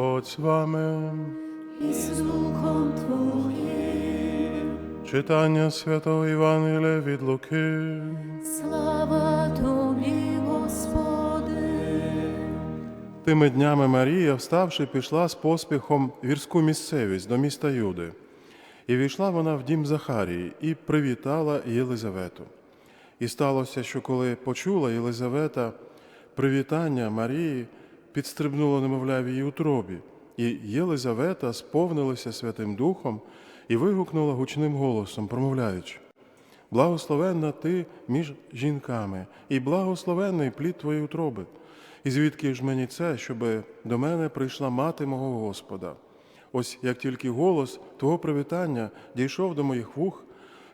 Господь з вами. і з духом Твоїм. Читання святого Євангелія від Луки. Слава Тобі, Господи. Тими днями Марія, вставши, пішла з поспіхом в гірську місцевість до міста Юди. І війшла вона в дім Захарії і привітала Єлизавету. І сталося, що коли почула Єлизавета привітання Марії, підстрибнуло немовля в її утробі, і Єлизавета сповнилася Святим Духом і вигукнула гучним голосом, промовляючи. Благословенна ти між жінками, і благословенний плід твоєї утроби. І звідки ж мені це, щоби до мене прийшла мати мого Господа? Ось як тільки голос твого привітання дійшов до моїх вух,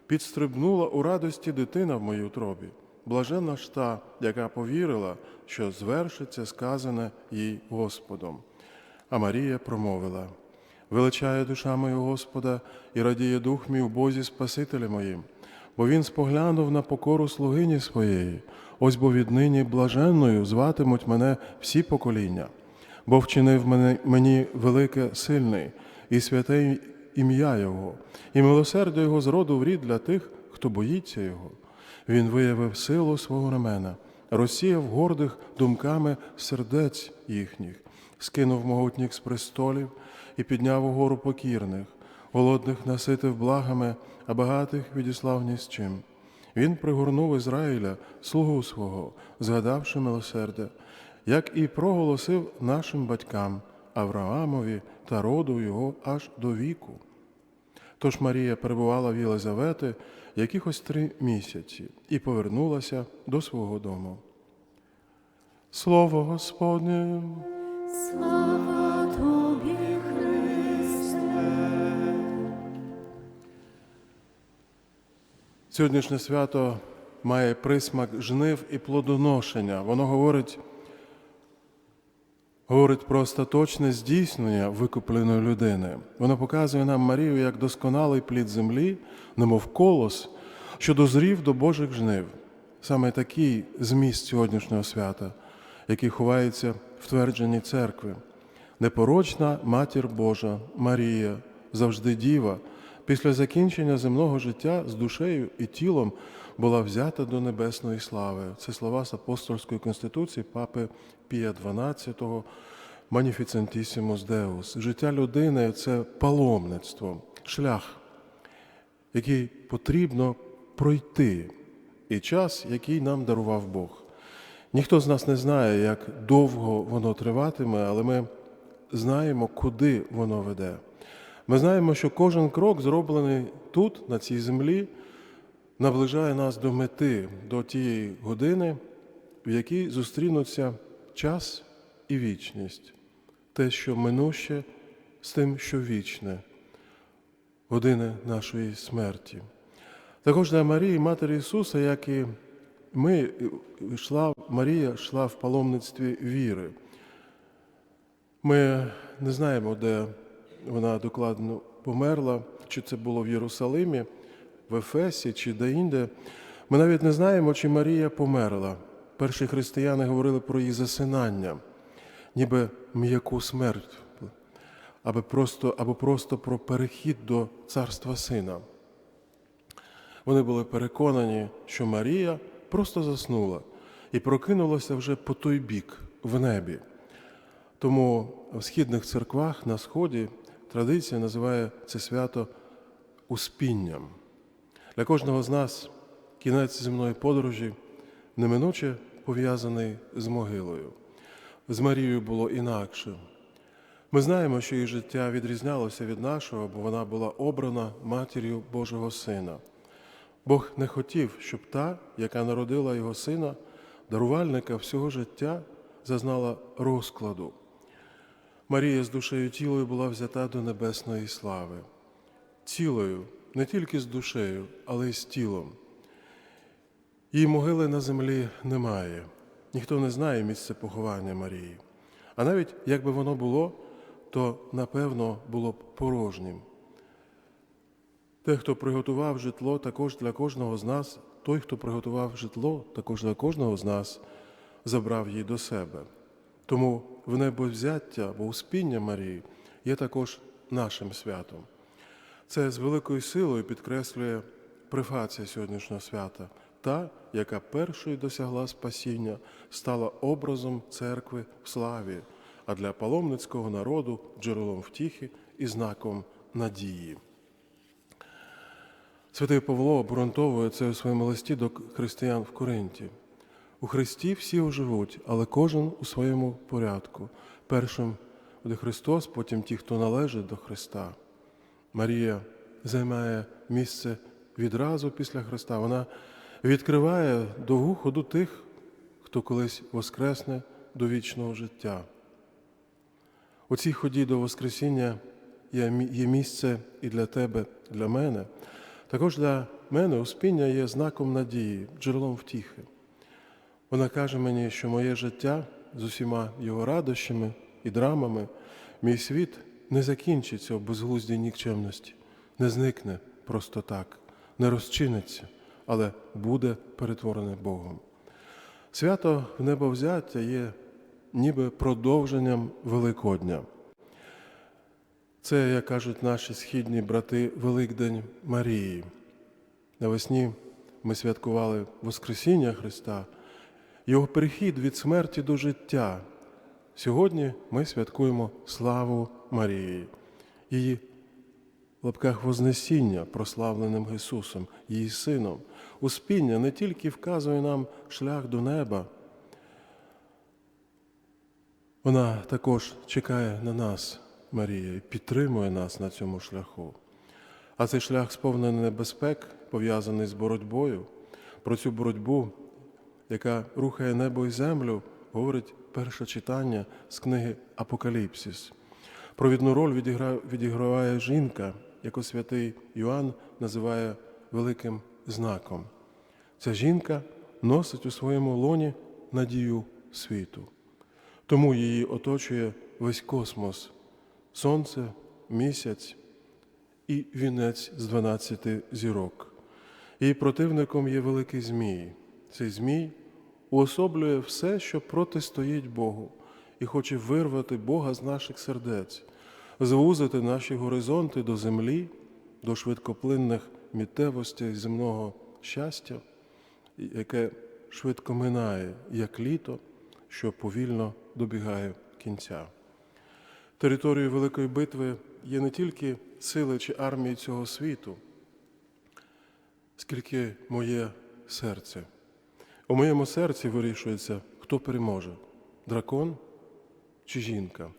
підстрибнула у радості дитина в моїй утробі. Блаженна ж та, яка повірила, що звершиться сказане їй Господом. А Марія промовила: Величає душа моя Господа і радіє дух мій у Бозі Спасителі моїм, бо він споглянув на покору слугині своєї, ось бо віднині блаженною зватимуть мене всі покоління, бо вчинив мені велике сильний і святе ім'я Його, і милосердя Його з роду в рід для тих, хто боїться Його. Він виявив силу свого рамена, розсіяв гордих думками сердець їхніх, скинув могутніх з престолів і підняв угору покірних, голодних наситив благами, а багатих відіслав ні з чим. Він пригорнув Ізраїля, слугу свого, згадавши милосердя, як і проголосив нашим батькам Авраамові та роду його аж до віку. Тож Марія перебувала в Єлизавети якихось три місяці і повернулася до свого дому. Слово Господнє. Слава Тобі, Христе. Сьогоднішнє свято має присмак жнив і плодоношення. Воно говорить, говорить про остаточне здійснення викупленої людини. Воно показує нам Марію як досконалий плід землі, немов колос, що дозрів до Божих жнив. Саме такий зміст сьогоднішнього свята, який ховається в твердженні церкви. Непорочна матір Божа Марія, завжди діва, після закінчення земного життя з душею і тілом була взята до небесної слави. Це слова з апостольської конституції папи Пія XII Magnificentissimus Deus. Життя людини це паломництво, шлях, який потрібно пройти, і час, який нам дарував Бог. Ніхто з нас не знає, як довго воно триватиме, але ми знаємо, куди воно веде. Ми знаємо, що кожен крок, зроблений тут, на цій землі, наближає нас до мети, до тієї години, в якій зустрінуться час і вічність, те, що минуще з тим, що вічне, години нашої смерті. Також для Марії, Матері Ісуса, як і ми, йшла, Марія йшла в паломництві віри. Ми не знаємо, де вона докладно померла, чи це було в Єрусалимі, в Ефесі чи де-інде. Ми навіть не знаємо, чи Марія померла. Перші християни говорили про її засинання, ніби м'яку смерть, або просто, або просто про перехід до царства сина. Вони були переконані, що Марія просто заснула і прокинулася вже по той бік в небі. Тому в східних церквах на Сході традиція називає це свято успінням. Для кожного з нас кінець земної подорожі неминуче пов'язаний з могилою. З Марією було інакше. Ми знаємо, що її життя відрізнялося від нашого, бо вона була обрана матір'ю Божого Сина. Бог не хотів, щоб та, яка народила його сина, дарувальника всього життя, зазнала розкладу. Марія з душею тілою була взята до небесної слави, цілою, не тільки з душею, але й з тілом. Її могили на землі немає. Ніхто не знає місце поховання Марії. А навіть якби воно було, то напевно було б порожнім. Те, хто приготував житло, також для кожного з нас, той, хто приготував житло, також для кожного з нас, забрав її до себе. Тому в небовзяття або успіння Марії є також нашим святом. Це з великою силою підкреслює префація сьогоднішнього свята, та, яка першою досягла спасіння, стала образом церкви в славі, а для паломницького народу джерелом втіхи і знаком надії. Святий Павло обґрунтовує це у своєму листі до християн в Коринті. У Христі всі оживуть, але кожен у своєму порядку. Першим буде Христос, потім ті, хто належить до Христа. Марія займає місце відразу після Христа. Вона відкриває довгу ходу тих, хто колись воскресне до вічного життя. У цій ході до Воскресіння є місце і для тебе, для мене. Також для мене успіння є знаком надії, джерелом втіхи. Вона каже мені, що моє життя з усіма його радощами і драмами, мій світ не закінчиться в безглуздій нікчемності, не зникне просто так, не розчиниться, але буде перетворене Богом. Свято в небовзяття є ніби продовженням Великодня. Це, як кажуть наші східні брати, Великдень Марії. Навесні ми святкували Воскресіння Христа, Його перехід від смерті до життя. Сьогодні ми святкуємо славу Марії, її в лапках Вознесіння, прославленим Ісусом, її Сином. Успіння не тільки вказує нам шлях до неба, вона також чекає на нас, Марія, і підтримує нас на цьому шляху. А цей шлях сповнений небезпек, пов'язаний з боротьбою. Про цю боротьбу, яка рухає небо і землю, говорить перше читання з книги Апокаліпсис. Провідну роль відігра- відіграває жінка, яку святий Йоанн називає великим знаком. Ця жінка носить у своєму лоні надію світу. Тому її оточує весь космос, сонце, місяць і вінець з 12 зірок. Її противником є великий Змій. Цей Змій уособлює все, що протистоїть Богу, і хоче вирвати Бога з наших сердець, звузити наші горизонти до землі, до швидкоплинних мітевостей земного щастя, яке швидко минає, як літо, що повільно добігає кінця. Територією Великої битви є не тільки сили чи армії цього світу, скільки моє серце. У моєму серці вирішується, хто переможе дракон чи жінка,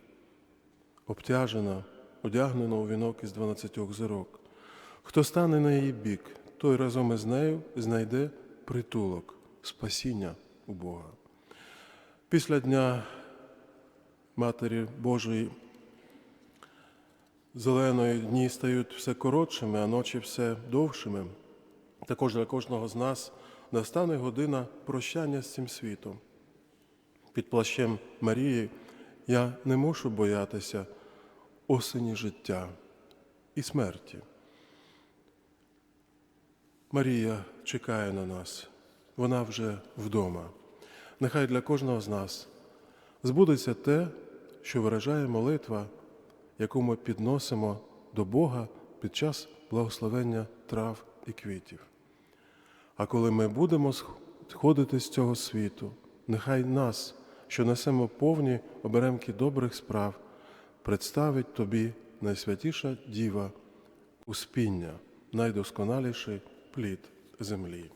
обтяжена, одягнена у вінок із 12 зірок. Хто стане на її бік, той разом із нею знайде притулок, спасіння у Бога. Після Дня Матері Божої зеленої дні стають все коротшими, а ночі все довшими. Також для кожного з нас настане година прощання з цим світом. Під плащем Марії я не мушу боятися осені життя і смерті. Марія чекає на нас, вона вже вдома. Нехай для кожного з нас збудеться те, що виражає молитва, яку ми підносимо до Бога під час благословення трав і квітів. А коли ми будемо сходити з цього світу, нехай нас, що несемо повні оберемки добрих справ, представить тобі найсвятіша діва, успіння, найдосконаліший плід землі.